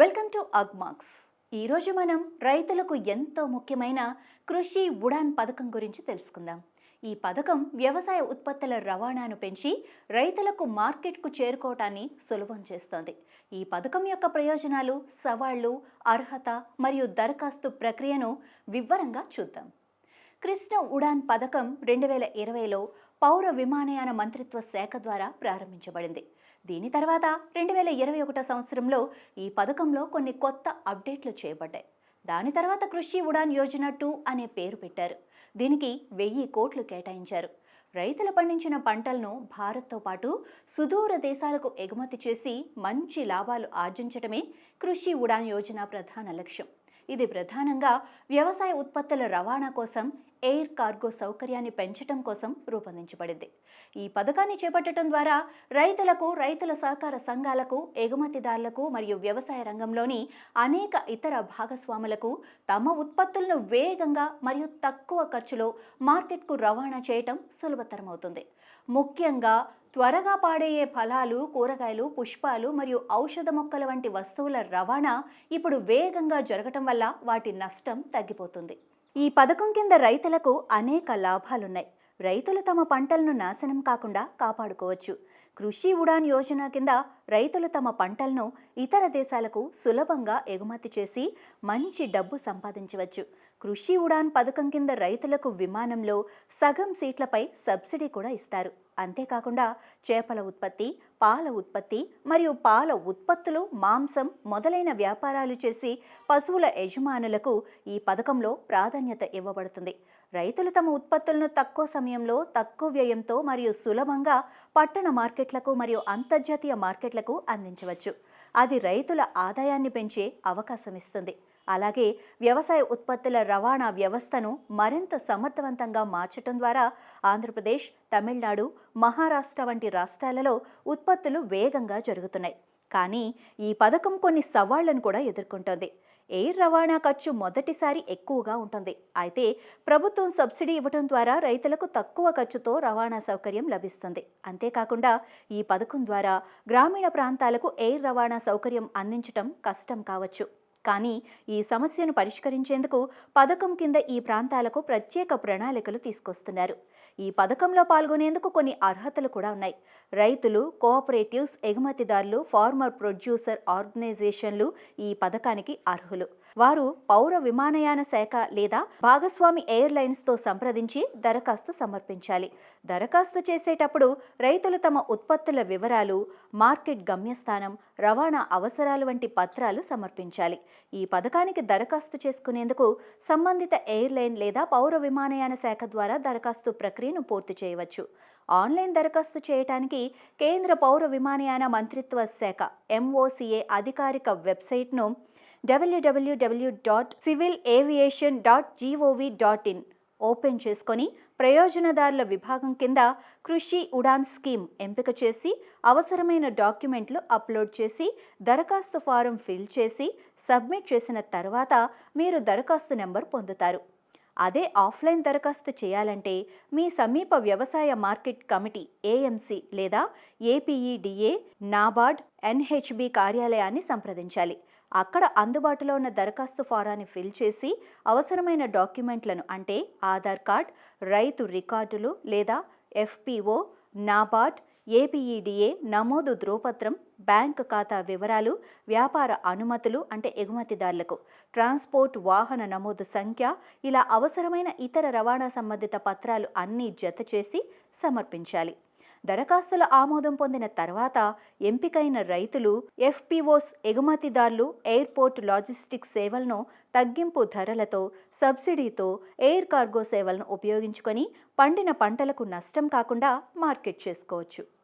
Welcome to Agmax ఈరోజు మనం రైతులకు ఎంతో ముఖ్యమైన కృషి ఉడాన్ పథకం గురించి తెలుసుకుందాం. ఈ పథకం వ్యవసాయ ఉత్పత్తుల రవాణాను పెంచి రైతులకు మార్కెట్కు చేరుకోవటాన్ని సులభం చేస్తోంది. ఈ పథకం యొక్క ప్రయోజనాలు సవాళ్ళు అర్హత మరియు దరఖాస్తు ప్రక్రియను వివరంగా చూద్దాం. కృష్ణ ఉడాన్ పథకం రెండు వేల ఇరవైలో పౌర విమానయాన మంత్రిత్వ శాఖ ద్వారా ప్రారంభించబడింది. దీని తర్వాత రెండు వేల ఇరవై ఒకటో సంవత్సరంలో ఈ పథకంలో కొన్ని కొత్త అప్డేట్లు చేయబడ్డాయి. దాని తర్వాత కృషి ఉడాన్ యోజన టూ అనే పేరు పెట్టారు. దీనికి వెయ్యి కోట్లు కేటాయించారు. రైతులు పండించిన పంటలను భారత్తో పాటు సుదూర దేశాలకు ఎగుమతి చేసి మంచి లాభాలు ఆర్జించడమే కృషి ఉడాన్ యోజన ప్రధాన లక్ష్యం. ఇది ప్రధానంగా వ్యవసాయ ఉత్పత్తుల రవాణా కోసం ఎయిర్ కార్గో సౌకర్యాన్ని పెంచడం కోసం రూపొందించబడింది. ఈ పథకాన్ని చేపట్టడం ద్వారా రైతులకు రైతుల సహకార సంఘాలకు ఎగుమతిదారులకు మరియు వ్యవసాయ రంగంలోని అనేక ఇతర భాగస్వాములకు తమ ఉత్పత్తులను వేగంగా మరియు తక్కువ ఖర్చులో మార్కెట్కు రవాణా చేయటం సులభతరమవుతుంది. ముఖ్యంగా త్వరగా పాడయ్యే ఫలాలు కూరగాయలు పుష్పాలు మరియు ఔషధ మొక్కల వంటి వస్తువుల రవాణా ఇప్పుడు వేగంగా జరగటం వల్ల వాటి నష్టం తగ్గిపోతుంది. ఈ పథకం కింద రైతులకు అనేక లాభాలున్నాయి. రైతులు తమ పంటలను నాశనం కాకుండా కాపాడుకోవచ్చు. కృషి ఉడాన్ యోజన కింద రైతులు తమ పంటలను ఇతర దేశాలకు సులభంగా ఎగుమతి చేసి మంచి డబ్బు సంపాదించవచ్చు. కృషి ఉడాన్ పథకం కింద రైతులకు విమానంలో సగం సీట్లపై సబ్సిడీ కూడా ఇస్తారు. అంతేకాకుండా చేపల ఉత్పత్తి పాల ఉత్పత్తి మరియు పాల ఉత్పత్తులు మాంసం మొదలైన వ్యాపారాలు చేసి పశువుల యజమానులకు ఈ పథకంలో ప్రాధాన్యత ఇవ్వబడుతుంది. రైతులు తమ ఉత్పత్తులను తక్కువ సమయంలో తక్కువ వ్యయంతో మరియు సులభంగా పట్టణ మార్కెట్లకు మరియు అంతర్జాతీయ మార్కెట్లకు అందించవచ్చు. అది రైతుల ఆదాయాన్ని పెంచే అవకాశం ఇస్తుంది. అలాగే వ్యవసాయ ఉత్పత్తుల రవాణా వ్యవస్థను మరింత సమర్థవంతంగా మార్చడం ద్వారా ఆంధ్రప్రదేశ్ తమిళనాడు మహారాష్ట్ర వంటి రాష్ట్రాలలో ఉత్పత్తులు వేగంగా జరుగుతున్నాయి. కానీ ఈ పథకం కొన్ని సవాళ్ళను కూడా ఎదుర్కొంటోంది. ఎయిర్ రవాణా ఖర్చు మొదటిసారి ఎక్కువగా ఉంటుంది. అయితే ప్రభుత్వం సబ్సిడీ ఇవ్వడం ద్వారా రైతులకు తక్కువ ఖర్చుతో రవాణా సౌకర్యం లభిస్తుంది. అంతేకాకుండా ఈ పథకం ద్వారా గ్రామీణ ప్రాంతాలకు ఎయిర్ రవాణా సౌకర్యం అందించడం కష్టం కావచ్చు. కానీ ఈ సమస్యను పరిష్కరించేందుకు పథకం కింద ఈ ప్రాంతాలకు ప్రత్యేక ప్రణాళికలు తీసుకొస్తున్నారు. ఈ పథకంలో పాల్గొనేందుకు కొన్ని అర్హతలు కూడా ఉన్నాయి. రైతులు కోఆపరేటివ్స్ ఎగుమతిదారులు ఫార్మర్ ప్రొడ్యూసర్ ఆర్గనైజేషన్లు ఈ పథకానికి అర్హులు. వారు పౌర విమానయాన శాఖ లేదా భాగస్వామి ఎయిర్లైన్స్తో సంప్రదించి దరఖాస్తు సమర్పించాలి. దరఖాస్తు చేసేటప్పుడు రైతులు తమ ఉత్పత్తుల వివరాలు మార్కెట్ గమ్యస్థానం రవాణా అవసరాలు వంటి పత్రాలు సమర్పించాలి. ఈ పథకానికి దరఖాస్తు చేసుకునేందుకు సంబంధిత ఎయిర్లైన్ లేదా పౌర విమానయాన శాఖ ద్వారా దరఖాస్తు ప్రక్రియ ప్రక్రియను పూర్తి చేయవచ్చు. ఆన్లైన్ దరఖాస్తు చేయడానికి కేంద్ర పౌర విమానయాన మంత్రిత్వ శాఖ ఎంఓసిఏ అధికారిక వెబ్సైట్ను WWW dot civil aviation dot GOV dot in open చేసుకొని ప్రయోజనదారుల విభాగం కింద కృషి ఉడాన్ స్కీమ్ ఎంపిక చేసి అవసరమైన డాక్యుమెంట్లు అప్లోడ్ చేసి దరఖాస్తు ఫారం ఫిల్ చేసి సబ్మిట్ చేసిన తర్వాత మీరు దరఖాస్తు నెంబర్ పొందుతారు. అదే ఆఫ్లైన్ దరఖాస్తు చేయాలంటే మీ సమీప వ్యవసాయ మార్కెట్ కమిటీ ఏఎంసీ లేదా ఏపీఈడిఏ నాబార్డ్ ఎన్హెచ్బి కార్యాలయాన్ని సంప్రదించాలి. అక్కడ అందుబాటులో ఉన్న దరఖాస్తు ఫారాన్ని ఫిల్ చేసి అవసరమైన డాక్యుమెంట్లను అంటే ఆధార్ కార్డ్ రైతు రికార్డులు లేదా ఎఫ్పిఓ నాబార్డ్ ఏపీఈడిఏ నమోదు ధ్రువపత్రం బ్యాంక్ ఖాతా వివరాలు వ్యాపార అనుమతులు అంటే ఎగుమతిదారులకు. ట్రాన్స్పోర్ట్ వాహన నమోదు సంఖ్య ఇలా అవసరమైన ఇతర రవాణా సంబంధిత పత్రాలు అన్నీ జత చేసి సమర్పించాలి. దరఖాస్తుల ఆమోదం పొందిన తర్వాత ఎంపికైన రైతులు ఎఫ్పిఓస్ ఎగుమతిదారులు ఎయిర్పోర్ట్ లాజిస్టిక్స్ సేవలను తగ్గింపు ధరలతో సబ్సిడీతో ఎయిర్ కార్గో సేవలను ఉపయోగించుకొని పండిన పంటలకు నష్టం కాకుండా మార్కెట్ చేసుకోవచ్చు.